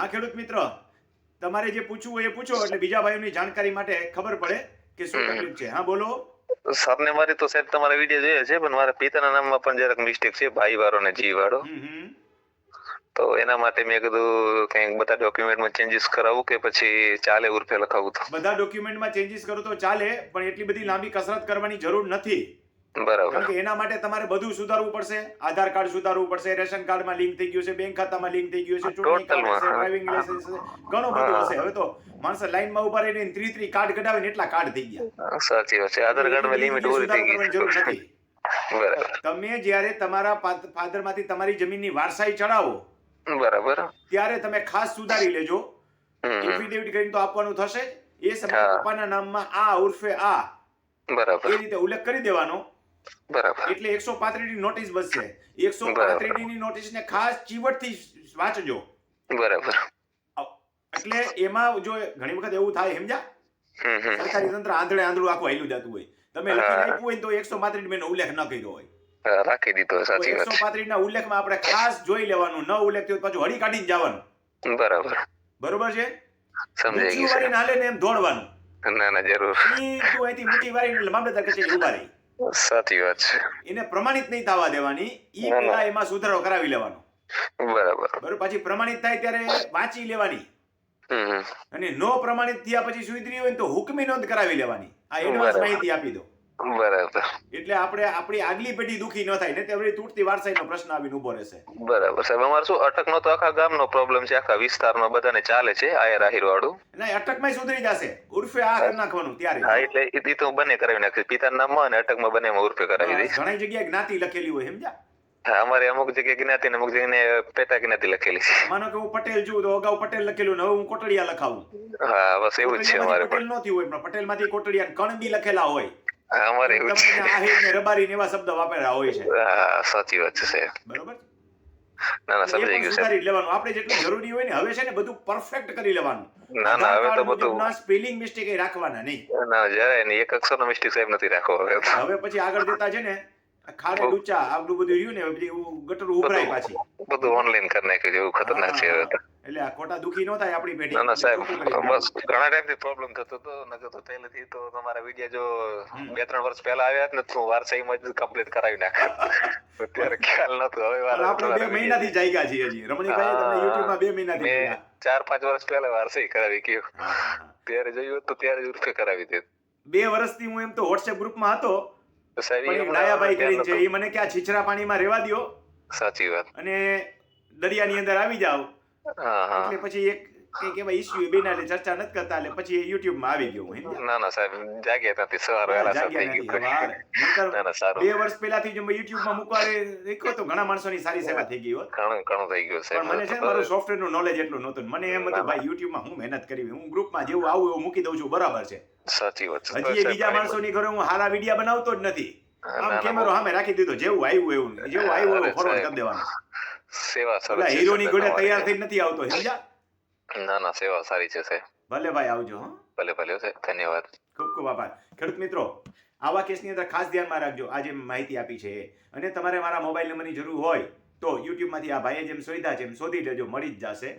હા ખેડૂત મિત્ર તમારે જે પૂછવું હોય એ પૂછો એટલે બીજા ભાઈઓની જાણકારી માટે ખબર પડે કે શું તકલીફ છે. હા બોલો. સરને મારી તો સાહેબ તમારા વીડિયો જોઈએ છે પણ મારા પિતાના નામમાં પણ જરાક મિસ્ટેક છે ભાઈ વાળો ને જી વાળો. તો એના માટે મેં કીધું કંઈક બધા ડોક્યુમેન્ટમાં ચેન્જીસ કરાવું કે પછી ચાલે ઉર્ફે લખાવું તો. બધા ડોક્યુમેન્ટમાં ચેન્જીસ કરો તો ચાલે પણ એટલી બધી લાંબી કસરત કરવાની જરૂર નથી. બરાબર. કે એના માટે તમારે બધું સુધારવું પડશે. આધાર કાર્ડ સુધારવું પડશે રેશન કાર્ડમાં લિંક થઈ ગયું છે બેંક ખાતામાં લિંક થઈ ગયું છે ચૂંટણી કાર્ડ છે ડ્રાઇવિંગ લાયસન્સ ઘણું બધું હશે. હવે તો માણસો લાઈનમાં ઊભા રહીને ત્રી ત્રી કાર્ડ કઢાવીને એટલા કાર્ડ થઈ ગયા. સાચી વાત છે. આધાર કાર્ડમાં લિમિટ ઓછી થઈ જરૂર ગઈ નથી તમે જ્યારે તમારા ફાધરમાંથી તમારી જમીનની વારસાઈ ચડાવો બરાબર. ત્યારે તમે ખાસ સુધારી લેજો. એફિડેવિટ કરીને તો આપવાનું થશે. એ સમયે. પપ્પાના નામમાં આ ઉર્ફે આ. બરાબર. એ રીતે ઉલ્લેખ કરી દેવાનો. બરાબર. એટલે એકસો ની નોટિસ બચશે. એકસો પાંત્રીસની નોટિસને ખાસ ચીવટથી વાંચજો. બરાબર. એટલે એમાં જો ઘણી વખત એવું થાય હમ. સરકારી તંત્ર આંધળે આંધળું આખું હેલું જતું હોય. તમે લખી. આપ્યું હોય તો એકસો પાંત્રીસ મેં ઉલ્લેખ ન કર્યો હોય. રાખી દીધો સાચી વાત. એકસો પાંત્રીસ ના ઉલ્લેખમાં આપણે ખાસ જોઈ લેવાનું. ન ઉલ્લેખ થયો પાછું હળી કાઢીને જવાનું. બરાબર. બરોબર છે? સમજાઈ ગયું હાલે ને એમ દોડવાનું. ના ના જરૂર. તું અહીંથી ઊંચી વારીને મામલતદાર કચેરી ઊભા રહી. સાચી વાત છે. એને પ્રમાણિત નહીં થવા દેવાની ઈ ના, ના. પેલા એમાં સુધારો કરાવી લેવાનો. બરાબર. બરોબર પછી પ્રમાણિત થાય ત્યારે વાંચી લેવાની. અને નો પ્રમાણિત થયા પછી સુધરી હોય તો હુકમી નોંધ કરાવી લેવાની. આ એડવાન્સ માહિતી આપી દો. બરાબર. એટલે આપણે આપણી આગલી પેઢી દુખી ન થાય ને તે આપણી તૂટતી વારસાઈનો પ્રશ્ન આવીને ઊભો રહેશે. બરાબર. સાહેબ અમારે શું અટકનો તો આખા ગામનો પ્રોબ્લેમ છે આખા વિસ્તારમાં બધાને ચાલે છે આયર આહીર વાળું ના અટકમાં સુધરી જશે. ઉર્ફે આ કરી નાખવાનું હા એટલે એ તો બને કરાવી નાખી પિતાના નામમાં અને અટકમાં બંનેમાં ઉર્ફે કરાવી દઈશ. ઘણી જગ્યાએ જ્ઞાતિ લખેલી હોય સમજ્યા? હા અમારે અમુક જગ્યાએ જ્ઞાતિ ને અમુક જગ્યાએ પેટા જ્ઞાતિ લખેલી છે. માનો કે હું પટેલ છું તો અગાઉ પટેલ લખેલું ને હવે હું કોટડિયા લખાવું. હા બસ એવું જ છે અમારે પટેલ નહોતી હોય પણ પટેલમાંથી કોટડિયા કણ બી લખેલા હોય. અમારે એવું છે. રબારી ને એવા શબ્દ વાપર્યા હોય છે. સાચી વાત છે સાહેબ. બરોબર? ના ના સમજાઈ ગયું સુધારી લેવાનું. આપણે જેટલું જરૂરી હોય ને હવે છે ને બધું પરફેક્ટ કરી લેવાનું. ના ના હવે તો બધું સ્પેલિંગ મિસ્ટેક રાખવાના નહીં. ના જરાય નહીં. એક અક્ષરનો મિસ્ટેક સાહેબ નથી રાખવો હવે હવે પછી આગળ જતા છે ને ખાડે. ડૂચા આટલું બધું રહ્યું ને પછી ગટર ઉભરાય પાછી. બધું ઓનલાઈન કરી નાખ્યું એવું ખતરનાક છે એટલે આ ખોટા દુખી ન થાય આપણી પેઢી. ના સાહેબ. બસ ઘણા ટાઈમથી પ્રોબ્લેમ થતો હતો નકર તો પહેલેથી તો તમારા વિડિયા જો બે ત્રણ વર્ષ પહેલા આવ્યા ને તો વારસાઈમાં જ કમ્પ્લીટ કરાવી નાખ્યા ત્યારે ખ્યાલ નતો હવે વાર આપણે બે મહિનાથી જાગ્યા છીએ હજી. રમણીભાઈ તમે YouTube માં બે મહિનાથી ચાર પાંચ વર્ષ પહેલા વારસાઈ કરાવી ગયો. ત્યારે જોયું તો ત્યારે જ ઉર્ફે કરાવી દીધું બે વર્ષથી હું એમ તો વોટ્સએપ ગ્રુપમાં હતો સાહેબ ડાયાભાઈ કરીને છે એ મને કે છીછરા પાણીમાં રહેવા દ્યો. સાચી વાત. અને દરિયાની અંદર આવી જાવ એટલે પછી એક બેના એટલે ચર્ચા નથી કરતા એટલે પછી યુટ્યુબમાં આવી ગયો હું ના ના સાહેબ જાગ્યા ત્યાંથી સવાર વહેલા થઈ ગયું. હવે આ નહીંતર ના ના સારું. બે વર્ષ પહેલાથી જો યુટ્યુબમાં મૂકવા રેખ્યો તો ઘણા માણસોની સારી સેવા થઈ ગઈ હોત ઘણું ઘણું થઈ ગયું પણ મને છે ને સાહેબ. મારું નોલેજ એટલું નહોતું મને એમ હતું ભાઈ યુટ્યુબમાં હું મહેનત કરી હું ગ્રુપમાં જેવું આવું એવું મૂકી દઉં છું બરાબર છે. સાચી વાત છે. હજી એ બીજા માણસોની ઘરે હું હારા વિડિયા બનાવતો જ નથી. આમ કેમેરો સામે રાખી દીધો જેવું આવ્યું એવું જેવું આવ્યું એવું ફોરવર્ડ કરી દેવાનું. સેવા સરસ હીરો ની ઘોડે તૈયાર થઈ નથી આવતો સમજ્યા? ના ના સેવા સારી છે સાહેબ. ભલે ભાઈ આવજો હો. ભલે ભલે સાહેબ ધન્યવાદ. ખૂબ ખૂબ આભાર. ખેડૂત મિત્રો આવા કેસની અંદર ખાસ ધ્યાનમાં રાખજો. આ જે માહિતી આપી છે અને તમારે મારા મોબાઈલ નંબરની જરૂર હોય તો યુટ્યુબમાંથી આ ભાઈએ જેમ શોધ્યા છે એમ શોધી લેજો મળી જ જશે.